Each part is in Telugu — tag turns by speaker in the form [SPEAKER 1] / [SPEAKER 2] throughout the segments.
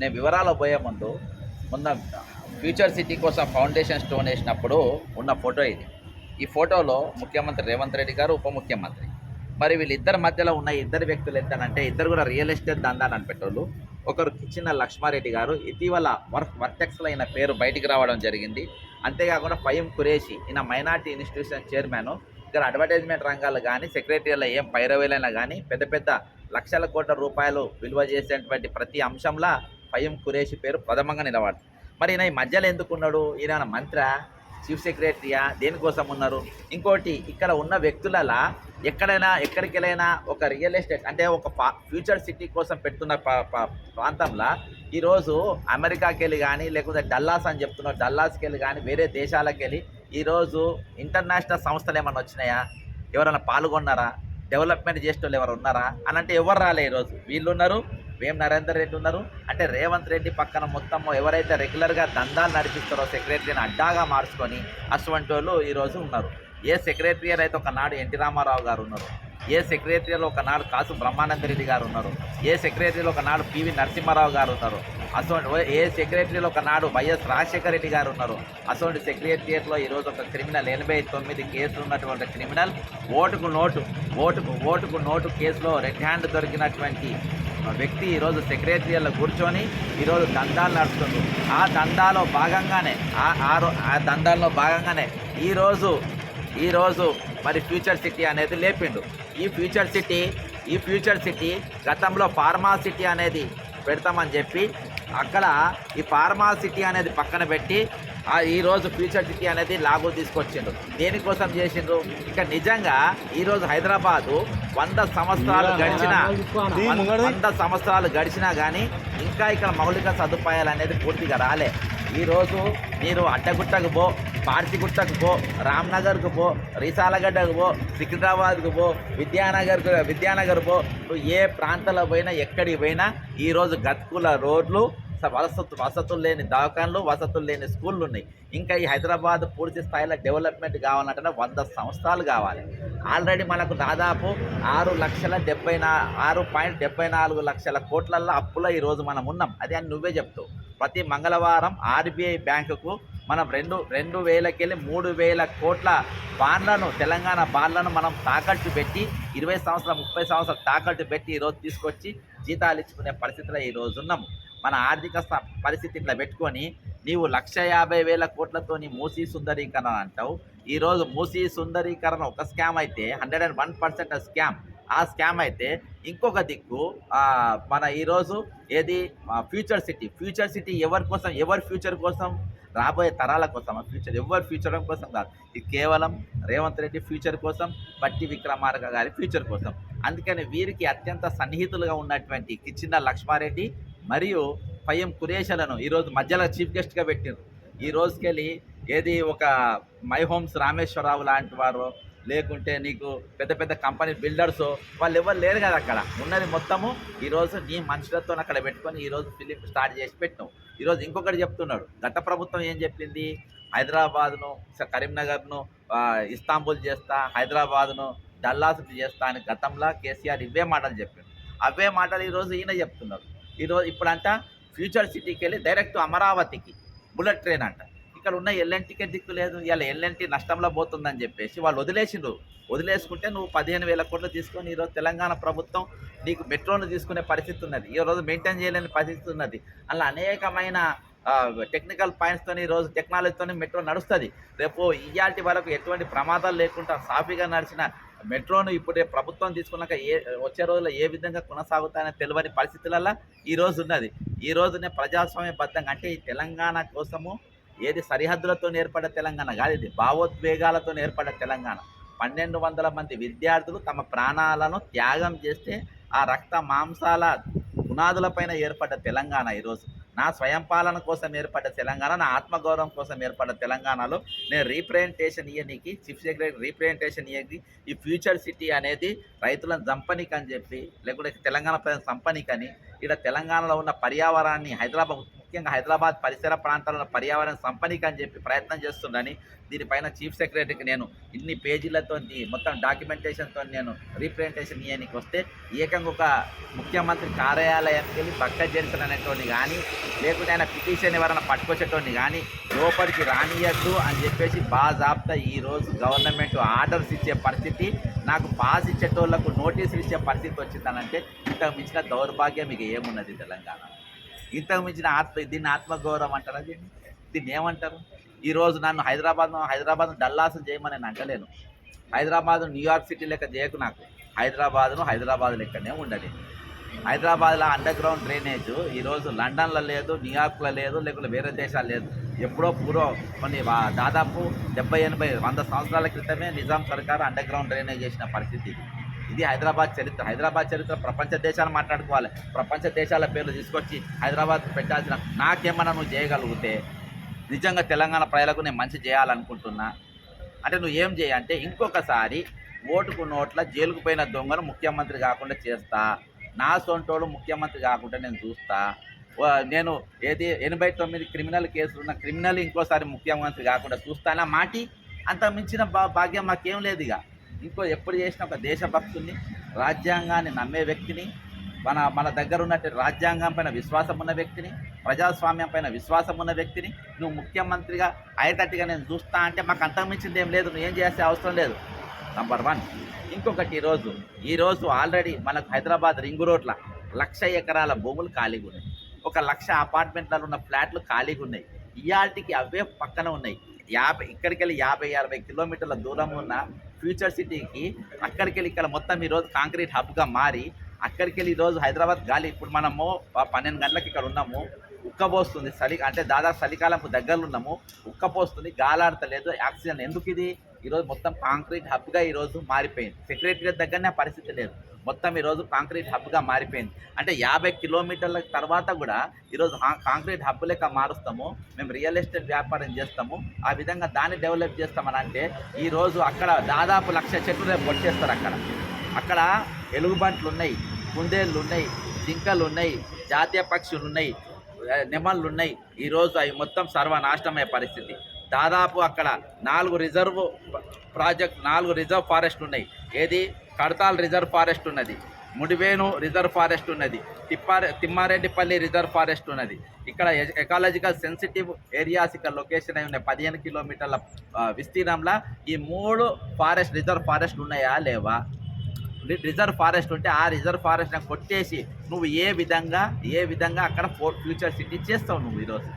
[SPEAKER 1] నేను వివరాలు పోయే ముందు మొన్న ఫ్యూచర్ సిటీ కోసం ఫౌండేషన్ స్టోన్ వేసినప్పుడు ఉన్న ఫోటో ఇది. ఈ ఫోటోలో ముఖ్యమంత్రి రేవంత్ రెడ్డి గారు ఉప ముఖ్యమంత్రి. మరి వీళ్ళిద్దరి మధ్యలో ఉన్న ఇద్దరు వ్యక్తులు ఎంతనంటే ఇద్దరు కూడా రియల్ ఎస్టేట్ దందాన్ని అనిపెట్టోళ్ళు ఒకరు కిచ్చిన లక్ష్మారెడ్డి గారు. ఇటీవల వర్క్ వర్టెక్స్లో అయిన పేరు బయటికి రావడం జరిగింది. అంతేకాకుండా ఫయం కురేషి ఈయన మైనార్టీ ఇన్స్టిట్యూషన్ చైర్మన్. ఇక్కడ అడ్వర్టైజ్మెంట్ రంగాలు కానీ సెక్రటరీలో ఏం పైరవేలైనా కానీ పెద్ద పెద్ద లక్షల కోట్ల రూపాయలు విలువ చేసేటువంటి ప్రతి అంశంలో పయ్యం కురేషి పేరు ప్రథమంగా నిలబడుతుంది మరి ఈయన ఈ మధ్యలో ఎందుకున్నాడు ఈయన మంత్ర చీఫ్ సెక్రటరీయా? దేనికోసం ఉన్నారు? ఇంకోటి ఇక్కడ ఉన్న వ్యక్తులలో ఎక్కడైనా ఎక్కడికెళ్ళైనా ఒక రియల్ ఎస్టేట్ అంటే ఒక ఫ్యూచర్ సిటీ కోసం పెడుతున్న ప్రాంతంలో ఈరోజు అమెరికాకి వెళ్ళి కానీ లేకపోతే డల్లాస్ అని చెప్తున్నారు డల్లాస్కి వెళ్ళి కానీ వేరే దేశాలకు వెళ్ళి ఈరోజు ఇంటర్నేషనల్ సంస్థలు ఏమైనా వచ్చినాయా? ఎవరైనా పాల్గొన్నారా? డెవలప్మెంట్ చేసేటోళ్ళు ఎవరు ఉన్నారా? అని అంటే ఎవరు రాలే ఈరోజు వీళ్ళు ఉన్నారు వేం నరేందర్ రెడ్డి ఉన్నారు అంటే రేవంత్ రెడ్డి పక్కన మొత్తం ఎవరైతే రెగ్యులర్గా దందాలు నడిపిస్తారో సెక్రటరీని అడ్డాగా మార్చుకొని అటువంటి వాళ్ళు ఈరోజు ఉన్నారు. ఏ సెక్రటరీ అయితే ఒకనాడు ఎన్టీ రామారావు గారు ఉన్నారు? ఏ సెక్రటరీలో ఒకనాడు కాసు బ్రహ్మానంద రెడ్డి గారు ఉన్నారు. ఏ సెక్రటరీలో ఒకనాడు పివి నరసింహారావు గారు ఉన్నారు. అటువంటి ఏ సెక్రటరీలో ఒకనాడు వైఎస్ రాజశేఖర రెడ్డి గారు ఉన్నారు. అటువంటి సెక్రటరియట్లో ఈరోజు ఒక క్రిమినల్ ఎనభై తొమ్మిది కేసులు ఉన్నటువంటి క్రిమినల్ ఓటుకు నోటు ఓటుకు ఓటుకు నోటు కేసులో రెడ్ హ్యాండ్ దొరికినటువంటి వ్యక్తి ఈరోజు సెక్రటరీలో కూర్చొని ఈరోజు దందాలు నడుస్తుంది ఆ దందాలో భాగంగానే ఆ ఆ ఆ దందాల్లో భాగంగానే ఈరోజు ఈరోజు మరి ఫ్యూచర్ సిటీ అనేది లేపిండు. ఈ ఫ్యూచర్ సిటీ ఈ ఫ్యూచర్ సిటీ గతంలో ఫార్మా సిటీ అనేది పెడతామని చెప్పి అక్కడ ఈ ఫార్మా సిటీ అనేది పక్కన పెట్టి ఈరోజు ఫ్యూచర్ సిటీ అనేది లాగో తీసుకొచ్చిండు. దేనికోసం చేసిండ్రు? ఇక నిజంగా ఈరోజు హైదరాబాదు వంద సంవత్సరాలు గడిచిన వంద సంవత్సరాలు గడిచినా కానీ ఇంకా ఇక్కడ మౌలిక సదుపాయాలు అనేది పూర్తిగా రాలే. ఈరోజు మీరు అడ్డగుట్టకు పో పార్సిగుట్టకు పో రామ్నగర్కు పో రిసాలగడ్డకు పో సికింద్రాబాద్కు పో విద్యానగర్కు విద్యానగర్ పో. నువ్వు ఏ ప్రాంతంలో పోయినా ఎక్కడికి పోయినా ఈరోజు గతుకుల రోడ్లు వసతు వసతులు లేని దవాఖాన్లు వసతులు లేని స్కూళ్ళు ఉన్నాయి ఇంకా ఈ హైదరాబాద్ పూర్తి స్థాయిలో డెవలప్మెంట్ కావాలంటే వంద సంవత్సరాలు కావాలి. ఆల్రెడీ మనకు దాదాపు ఆరు లక్షల డెబ్బై నా ఆరు పాయింట్ డెబ్బై నాలుగు లక్షల కోట్లల్లో అప్పులో ఈరోజు మనం ఉన్నాం. అదే అని నువ్వే చెప్తావు ప్రతి మంగళవారం ఆర్బీఐ బ్యాంకుకు మనం రెండు రెండు వేలకెళ్ళి మూడు వేల కోట్ల బాండ్లను తెలంగాణ బాండ్లను మనం తాకట్టు పెట్టి ఇరవై సంవత్సరాలు ముప్పై సంవత్సరాలు తాకట్టు పెట్టి ఈరోజు తీసుకొచ్చి జీతాలు ఇచ్చుకునే పరిస్థితిలో ఈరోజు ఉన్నాము. మన ఆర్థిక పరిస్థితి ఇట్లా పెట్టుకొని నీవు లక్ష యాభై వేల కోట్లతోని మూసీ సుందరీకరణ అంటావు. ఈరోజు మూసీ సుందరీకరణ ఒక స్కామ్ అయితే hundred and one percent scam. ఆ స్కామ్ అయితే ఇంకొక దిక్కు మన ఈరోజు ఏది? Future city. ఫ్యూచర్ సిటీ ఎవరి కోసం? ఎవరి ఫ్యూచర్ కోసం? రాబోయే తరాల కోసం. ఫ్యూచర్ ఎవరి ఫ్యూచర్ కోసం కాదు. ఇది కేవలం రేవంత్ రెడ్డి ఫ్యూచర్ కోసం పట్టి విక్రమార్క గారి ఫ్యూచర్ కోసం. అందుకని వీరికి అత్యంత సన్నిహితులుగా ఉన్నటువంటి కిచ్చిన లక్ష్మారెడ్డి మరియు పయ్యం కురేషలను ఈరోజు మధ్యలో చీఫ్ గెస్ట్గా పెట్టారు ఈ రోజుకెళ్ళి ఏది ఒక మై హోమ్స్ రామేశ్వరరావు లాంటి వారు లేకుంటే నీకు పెద్ద పెద్ద కంపెనీ బిల్డర్స్ వాళ్ళు ఎవరు లేరు కదా అక్కడ. ఉన్నది మొత్తము ఈరోజు నీ మనుషులతో అక్కడ పెట్టుకొని ఈరోజు ఫిలిం స్టార్ట్ చేసి పెట్టినావు. ఈరోజు ఇంకొకటి చెప్తున్నాడు. గత ప్రభుత్వం ఏం చెప్పింది? హైదరాబాద్ను కరీంనగర్ను ఇస్తాంబుల్ చేస్తా హైదరాబాద్ను డల్లాస్ చేస్తా అని గతంలో కేసీఆర్ ఇవే మాటలు చెప్పాడు. అవే మాటలు ఈరోజు ఈయన చెప్తున్నారు ఈరోజు ఇప్పుడంట ఫ్యూచర్ సిటీకి వెళ్ళి డైరెక్ట్ అమరావతికి బుల్లెట్ ట్రైన్ అంట. ఇక్కడ ఉన్న ఎల్ఎన్టీకే దిక్కు లేదు? ఇలా ఎల్ఎన్టీ నష్టంలో పోతుందని చెప్పేసి వాళ్ళు వదిలేసిండ్రు. వదిలేసుకుంటే నువ్వు పదిహేను వేల కోట్లు తీసుకొని ఈరోజు తెలంగాణ ప్రభుత్వం నీకు మెట్రోను తీసుకునే పరిస్థితి ఉన్నది. ఈ రోజు మెయింటైన్ చేయలేని పరిస్థితి ఉన్నది. అలా అనేకమైన టెక్నికల్ పాయింట్స్తో ఈరోజు టెక్నాలజీతో మెట్రో నడుస్తుంది. రేపు ఇయాల్టి వరకు ఎటువంటి ప్రమాదాలు లేకుండా సాఫీగా నడిచిన మెట్రోను ఇప్పుడే ప్రభుత్వం తీసుకున్నాక ఏ వచ్చే రోజుల్లో ఏ విధంగా కొనసాగుతాయని తెలియని పరిస్థితులలో ఈ రోజు ఉన్నది. ఈ రోజునే ప్రజాస్వామ్యబద్ధంగా అంటే ఈ తెలంగాణ కోసము ఏది సరిహద్దులతో ఏర్పడ్డ తెలంగాణ కాదు ఇది భావోద్వేగాలతో ఏర్పడ్డ తెలంగాణ. పన్నెండు వందల మంది విద్యార్థులు తమ ప్రాణాలను త్యాగం చేస్తే ఆ రక్త మాంసాల పునాదులపైన ఏర్పడ్డ తెలంగాణ ఈరోజు నా స్వయం పాలన కోసం ఏర్పడ్డ తెలంగాణ నా ఆత్మగౌరవం కోసం ఏర్పడ్డ తెలంగాణలో నేను రీప్రజెంటేషన్ ఇయ్యనికి చీఫ్ సెక్రటరీ రీప్రజెంటేషన్ ఇయ్యకి ఈ ఫ్యూచర్ సిటీ అనేది రైతులను చంపనీకి అని చెప్పి లేకుంటే తెలంగాణ ప్రజలను చంపనీకని ఇక్కడ తెలంగాణలో ఉన్న పర్యావరణాన్ని హైదరాబాద్ ముఖ్యంగా హైదరాబాద్ పరిసర ప్రాంతాలలో పర్యావరణ సంపనీకి అని చెప్పి ప్రయత్నం చేస్తుందని దీనిపైన చీఫ్ సెక్రటరీకి నేను ఇన్ని పేజీలతో మొత్తం డాక్యుమెంటేషన్తో నేను రీప్రజెంటేషన్ ఇవ్వడానికి వస్తే ఏకంగా ఒక ముఖ్యమంత్రి కార్యాలయానికి వెళ్ళి పక్క చేసిన అనేటువంటి కానీ లేకుంటే ఆయన పిటిషన్ ఎవరైనా పట్టుకొచ్చేటోని కానీ లోపలికి రానియద్దు అని చెప్పేసి బాజాబ్తా ఈరోజు గవర్నమెంట్ ఆర్డర్స్ ఇచ్చే పరిస్థితి నాకు పాస్ ఇచ్చేటోళ్ళకు నోటీసులు ఇచ్చే పరిస్థితి వచ్చిందనంటే ఇంతకు మించిన దౌర్భాగ్యం మీకు ఏమున్నది తెలంగాణ ఇంతకు మించిన ఆత్మ దీన్ని ఆత్మగౌరవం అంటారా దీన్ని? దీన్ని ఏమంటారు? ఈరోజు నన్ను హైదరాబాద్ హైదరాబాద్ డల్లాస్ చేయమని నేను అంటలేను. హైదరాబాద్ న్యూయార్క్ సిటీ లెక్క చేయకు నాకు. హైదరాబాద్ను హైదరాబాద్ లెక్కనే ఉండదు హైదరాబాద్లో అండర్ గ్రౌండ్ డ్రైనేజ్ ఈరోజు లండన్లో లేదు న్యూయార్క్లో లేదు లేకుంటే వేరే దేశాలు లేదు. ఎప్పుడో పూర్వం కొన్ని దాదాపు డెబ్బై ఎనభై వంద సంవత్సరాల క్రితమే నిజాం సర్కారు అండర్ గ్రౌండ్ డ్రైనేజ్ చేసిన పరిస్థితి ఇది. ఇది హైదరాబాద్ చరిత్ర. హైదరాబాద్ చరిత్ర ప్రపంచ దేశాలు మాట్లాడుకోవాలి. ప్రపంచ దేశాల పేర్లు తీసుకొచ్చి హైదరాబాద్ పెట్టాల్సిన నాకేమన్నా నువ్వు చేయగలిగితే నిజంగా తెలంగాణ ప్రజలకు నేను మంచి చేయాలనుకుంటున్నా. అంటే నువ్వు ఏం చేయంటే ఇంకొకసారి ఓటుకు నోట్ల జైలుకు పోయిన దొంగను ముఖ్యమంత్రి కాకుండా చేస్తా. నా సొంటోడు ముఖ్యమంత్రి కాకుండా నేను చూస్తా. నేను ఏది ఎనభై తొమ్మిది క్రిమినల్ కేసులు ఉన్న క్రిమినల్ ఇంకోసారి ముఖ్యమంత్రి కాకుండా చూస్తానా? మాటి అంత మించిన భా భాగ్యం మాకేం లేదు ఇక. ఇంకో ఎప్పుడు చేసిన ఒక దేశభక్తుని రాజ్యాంగాన్ని నమ్మే వ్యక్తిని మన మన దగ్గర ఉన్నటువంటి రాజ్యాంగం పైన విశ్వాసం ఉన్న వ్యక్తిని ప్రజాస్వామ్యం పైన విశ్వాసం ఉన్న వ్యక్తిని నువ్వు ముఖ్యమంత్రిగా అయ్యేటట్టుగా నేను చూస్తా అంటే మాకు అంతకుమించింది ఏం లేదు నువ్వు ఏం చేసే అవసరం లేదు. నంబర్ వన్ ఇంకొకటి ఈరోజు ఈరోజు ఆల్రెడీ మనకు హైదరాబాద్ రింగు రోడ్ల లక్ష ఎకరాల భూములు ఖాళీగా ఉన్నాయి. ఒక లక్ష అపార్ట్మెంట్లలో ఉన్న ఫ్లాట్లు ఖాళీగా ఉన్నాయి. ఇయాల్టికి అవే పక్కన ఉన్నాయి. యాభై ఇక్కడికి వెళ్ళి యాభై అరవై కిలోమీటర్ల దూరం ఉన్న ఫ్యూచర్ సిటీకి అక్కడికి వెళ్ళి ఇక్కడ మొత్తం ఈరోజు కాంక్రీట్ హబ్గా మారి అక్కడికి వెళ్ళి ఈరోజు హైదరాబాద్ గాలి ఇప్పుడు మనము పన్నెండు గంటలకు ఇక్కడ ఉన్నాము ఉక్కపోస్తుంది చలి అంటే దాదాపు చలికాలంకు దగ్గరలో ఉన్నాము ఉక్కపోస్తుంది గాలాడతలేదు ఆక్సిజన్ ఎందుకు ఇది? ఈరోజు మొత్తం కాంక్రీట్ హబ్గా ఈరోజు మారిపోయింది. సెక్రటరీ దగ్గరనే పరిస్థితి లేదు. మొత్తం ఈరోజు కాంక్రీట్ హబ్గా మారిపోయింది. అంటే యాభై కిలోమీటర్ల తర్వాత కూడా ఈరోజు కాంక్రీట్ హబ్ లెక్క మారుస్తాము. మేము రియల్ ఎస్టేట్ వ్యాపారం చేస్తాము. ఆ విధంగా దాన్ని డెవలప్ చేస్తామని అంటే ఈరోజు అక్కడ దాదాపు లక్ష చెట్లు రేపు కొట్టేస్తారు అక్కడ. అక్కడ ఎలుగుబంట్లు ఉన్నాయి కుందేళ్ళు ఉన్నాయి జింకలు ఉన్నాయి జాతీయ పక్షులు ఉన్నాయి నిమళ్ళు ఉన్నాయి ఈరోజు అవి మొత్తం సర్వనాశనమయ్యే పరిస్థితి. దాదాపు అక్కడ నాలుగు రిజర్వ్ ప్రాజెక్ట్ నాలుగు రిజర్వ్ ఫారెస్ట్ ఉన్నాయి ఏది? కడతాల్ రిజర్వ్ ఫారెస్ట్ ఉన్నది. ముడివేణు రిజర్వ్ ఫారెస్ట్ ఉన్నది. తిప్పారె తిమ్మారెడ్డిపల్లి రిజర్వ్ ఫారెస్ట్ ఉన్నది. ఇక్కడ ఎకాలజికల్ సెన్సిటివ్ ఏరియాస్ ఇక్కడ లొకేషన్ అయి ఉన్నాయి. పదిహేను కిలోమీటర్ల విస్తీర్ణంలో ఈ మూడు ఫారెస్ట్ రిజర్వ్ ఫారెస్ట్ ఉన్నాయా లేవా? రిజర్వ్ ఫారెస్ట్ ఉంటే ఆ రిజర్వ్ ఫారెస్ట్ని కొట్టేసి నువ్వు ఏ విధంగా ఏ విధంగా అక్కడ ఫోర్ ఫ్యూచర్ సిటీ చేస్తావు నువ్వు ఈరోజు?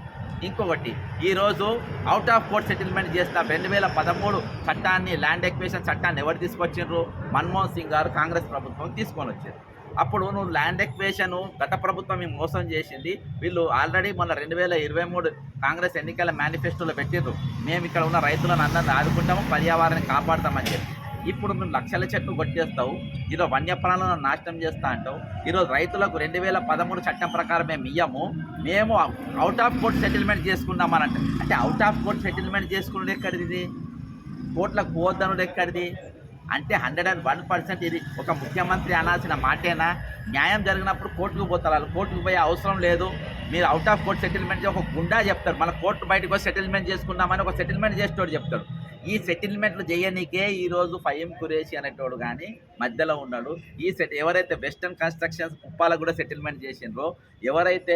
[SPEAKER 1] ఇంకొకటి ఈరోజు అవుట్ ఆఫ్ కోర్ట్ సెటిల్మెంట్ చేసిన రెండు వేల పదమూడు చట్టాన్ని ల్యాండ్ ఎక్వేషన్ చట్టాన్ని ఎవరు తీసుకొచ్చిండ్రు? మన్మోహన్ సింగ్ గారు కాంగ్రెస్ ప్రభుత్వం తీసుకొని వచ్చారు అప్పుడు నువ్వు ల్యాండ్ ఎక్వేషన్ గత ప్రభుత్వం మేము మోసం చేసింది? వీళ్ళు ఆల్రెడీ మొన్న రెండు వేల ఇరవై మూడు కాంగ్రెస్ ఎన్నికల మేనిఫెస్టోలో పెట్టిర్రు. మేము ఇక్కడ ఉన్న రైతులను అందరిని ఆదుకుంటాము పర్యావరణాన్ని కాపాడతామని చెప్పి. ఇప్పుడు నువ్వు లక్షల చెట్లు కొట్టేస్తావు ఈరోజు వన్యప్రాణులను నాశనం చేస్తా అంటావు. ఈరోజు రైతులకు రెండు వేల పదమూడు చట్టం ప్రకారం మేము ఇయ్యము మేము అవుట్ ఆఫ్ కోర్ట్ సెటిల్మెంట్ చేసుకున్నామని అంటే అంటే అవుట్ ఆఫ్ కోర్ట్ సెటిల్మెంట్ చేసుకున్నది ఎక్కడిది కోర్టులకు పోవద్దనుడు ఎక్కడిది? అంటే హండ్రెడ్ అండ్ వన్ పర్సెంట్ ఇది. ఒక ముఖ్యమంత్రి అనాల్సిన మాటేనా? న్యాయం జరిగినప్పుడు కోర్టుకు పోతారు వాళ్ళు. కోర్టుకు పోయే అవసరం లేదు. మీరు అవుట్ ఆఫ్ కోర్ట్ సెటిల్మెంట్ ఒక గుండా చెప్తారు. మన కోర్టు బయటకు సెటిల్మెంట్ చేసుకుందామని ఒక సెటిల్మెంట్ చేసేటోడు చెప్తాడు. ఈ సెటిల్మెంట్లు చేయనీకే ఈరోజు ఫయం కురేషి అనేటోడు కానీ మధ్యలో ఉన్నాడు. ఈ సెట్ ఎవరైతే వెస్టర్న్ కన్స్ట్రక్షన్స్ కుప్పాల కూడా సెటిల్మెంట్ చేసిండ్రో ఎవరైతే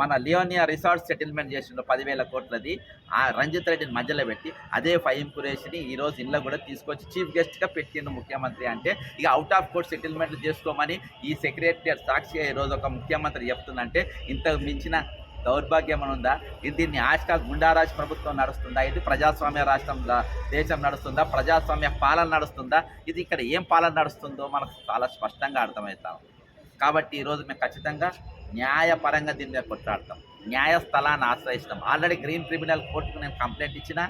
[SPEAKER 1] మన లియోనియా రిసార్ట్స్ సెటిల్మెంట్ చేసిండ్రో పదివేల కోట్లది ఆ రంజిత్ రెడ్డిని మధ్యలో పెట్టి అదే ఫయం కురేషిని ఈరోజు ఇళ్ళ కూడా తీసుకొచ్చి చీఫ్ గెస్ట్గా పెట్టిండు ముఖ్యమంత్రి అంటే ఇక అవుట్ ఆఫ్ కోర్ట్ సెటిల్మెంట్లు చేసుకోమని ఈ సెక్రటరీ సాక్షిగా ఈరోజు ఒక ముఖ్యమంత్రి చెప్తుందంటే ఇంతకు మించిన దౌర్భాగ్యం అని ఉందా? ఇది దీన్ని ఆశకా గుండారాజ్ ప్రభుత్వం నడుస్తుందా? ఇది ప్రజాస్వామ్య రాష్ట్రంలో దేశం నడుస్తుందా? ప్రజాస్వామ్య పాలన నడుస్తుందా? ఇది ఇక్కడ ఏం పాలన నడుస్తుందో మనకు చాలా స్పష్టంగా అర్థమవుతాం కాబట్టి ఈరోజు మేము ఖచ్చితంగా న్యాయపరంగా దీని మీద కొట్లాడతాం. న్యాయస్థలాన్ని ఆశ్రయిస్తాం. ఆల్రెడీ గ్రీన్ ట్రిబ్యునల్ కోర్టుకు నేను కంప్లైంట్ ఇచ్చిన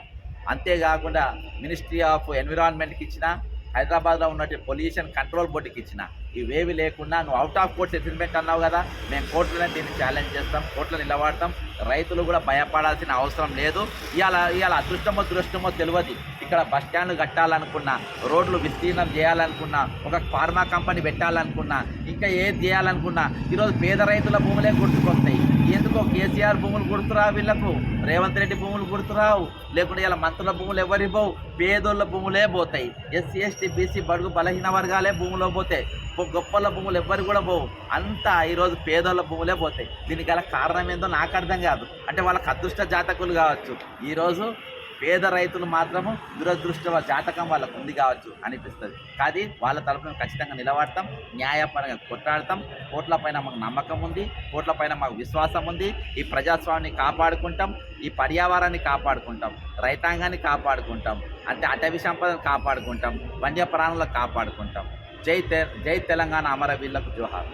[SPEAKER 1] అంతేకాకుండా మినిస్ట్రీ ఆఫ్ ఎన్విరాన్మెంట్కి ఇచ్చిన హైదరాబాద్లో ఉన్నట్టు పొల్యూషన్ కంట్రోల్ బోర్డుకి ఇచ్చిన. ఇవేవి లేకుండా నువ్వు అవుట్ ఆఫ్ కోర్ట్ సెటిల్మెంట్ అన్నావు కదా మేము కోర్టులోనే దీన్ని ఛాలెంజ్ చేస్తాం కోర్టులో నిలబడతాం. రైతులు కూడా భయపడాల్సిన అవసరం లేదు. ఇవాళ ఇవాళ అదృష్టమో దురష్టమో తెలియదు ఇక్కడ బస్ స్టాండ్లు కట్టాలనుకున్నా రోడ్లు విస్తీర్ణం చేయాలనుకున్నా ఒక ఫార్మా కంపెనీ పెట్టాలనుకున్నా ఇంకా ఏది చేయాలనుకున్నా ఈరోజు పేద రైతుల భూములే గుర్తుకొస్తాయి. ఎందుకో కేసీఆర్ భూములు గుర్తురావు వీళ్ళకు. రేవంత్ రెడ్డి భూములు గుర్తురావు. లేకుంటే ఇలా మంత్రుల భూములు ఎవరి పోవు పేదోళ్ళ భూములే పోతాయి. ఎస్సీ ఎస్టీ బీసీ బడుగు బలహీన వర్గాలే భూములో పోతాయి. గొప్పల భూములు ఎవ్వరు కూడా పోవు. అంతా ఈరోజు పేదోళ్ళ భూములే పోతాయి. దీనికి గల కారణం ఏందో నాకు అర్థం కాదు. అంటే వాళ్ళకి అదృష్ట జాతకులు కావచ్చు. ఈరోజు పేద రైతులు మాత్రము దురదృష్ట జాతకం వాళ్ళకు ఉంది కావచ్చు అనిపిస్తుంది. కానీ వాళ్ళ తరఫున ఖచ్చితంగా నిలబడతాం న్యాయపరంగా కొట్లాడతాం. కోట్ల పైన మాకు నమ్మకం ఉంది కోట్ల పైన మాకు విశ్వాసం ఉంది. ఈ ప్రజాస్వామ్యాన్ని కాపాడుకుంటాం ఈ పర్యావరణాన్ని కాపాడుకుంటాం రైతాంగాన్ని కాపాడుకుంటాం అంటే అటవీ సంపదను కాపాడుకుంటాం వన్యప్రాణులకు కాపాడుకుంటాం. జై తె జై తెలంగాణ అమరవీరులకు జోహార్.